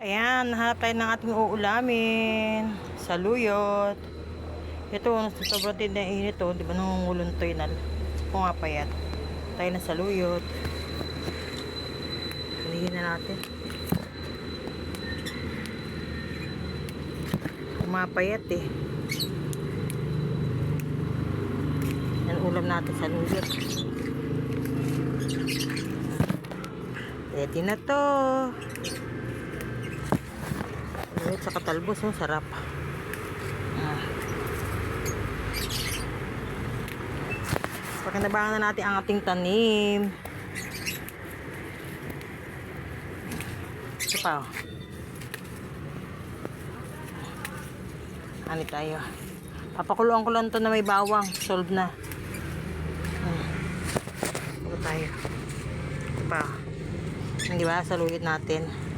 Ayan, nahanap tayo ng ating uulamin. Saluyot. Ito, sobrang tindi ng init to, di ba nangunguluntoy na pumapayat. Tayo na saluyot. Hinigin na natin. Pumapayat eh. Yan ulam natin saluyot. Ready na to. Sa katalbos, oh, sarap. Ah. Pakinabangan na natin ang ating tanim. Ito pa, oh. Ano tayo? Papakuluan ko lang to na may bawang. Solve na. Hmm. Ito tayo. Ito pa. oh. Hindi ba? Saluyot natin.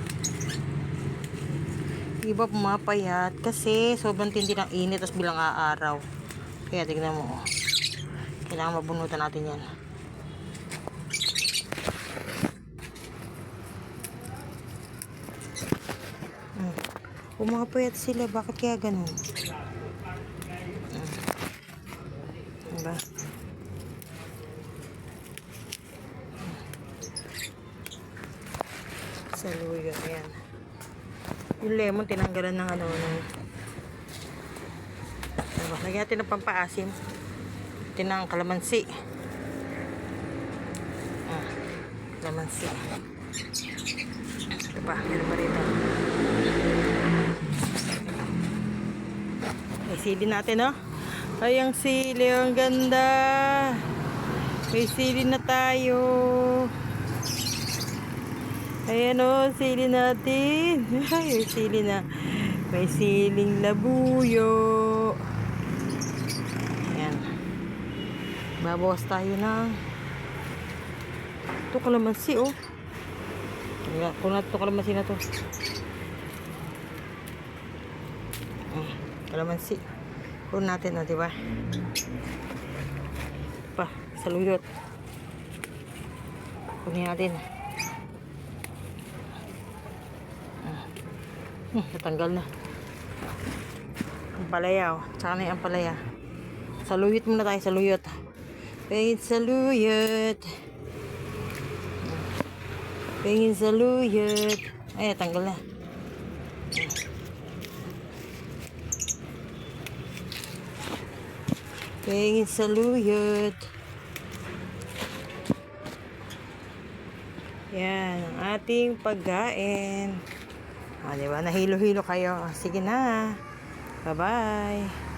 Iba pumapayat kasi sobrang tindi ng init tapos bilang aaraw. Kaya tignan mo. oh. Kailangan mabunutan natin yan. Hmm. Pumapayat sila. Bakit kaya ganun? Hmm. Diba? Saluyo. Ayan. Yung lemon, tinanggalan ng ano, ng... Ano ba? Lagyan natin ng pampaasim. Tinang kalamansi. Ah, kalamansi. Pa, meron pa rito. May sili natin, oh. Ay, ang sili, ang ganda. May sili na tayo. Ayan o, sili natin. Ay, sili na. May siling labuyo. Ayan. Babawas tayo ng ito kalamansi oh. Ayan, kung natin ito kalamansi na to. Mm, kalamansi. Kung natin na, di ba? Ito Pa, saluyot. Kunin natin. Hmm, natanggal na. Ang palaya, oh. Tsaka na yung palaya. Saluyot muna tayo, saluyot. Pengin saluyot. Pengin saluyot. Ay, natanggal na. Pengin saluyot. Yan, ang ating pagkain. Ah, di ba? Nahilo-hilo kayo. Sige na. Bye-bye.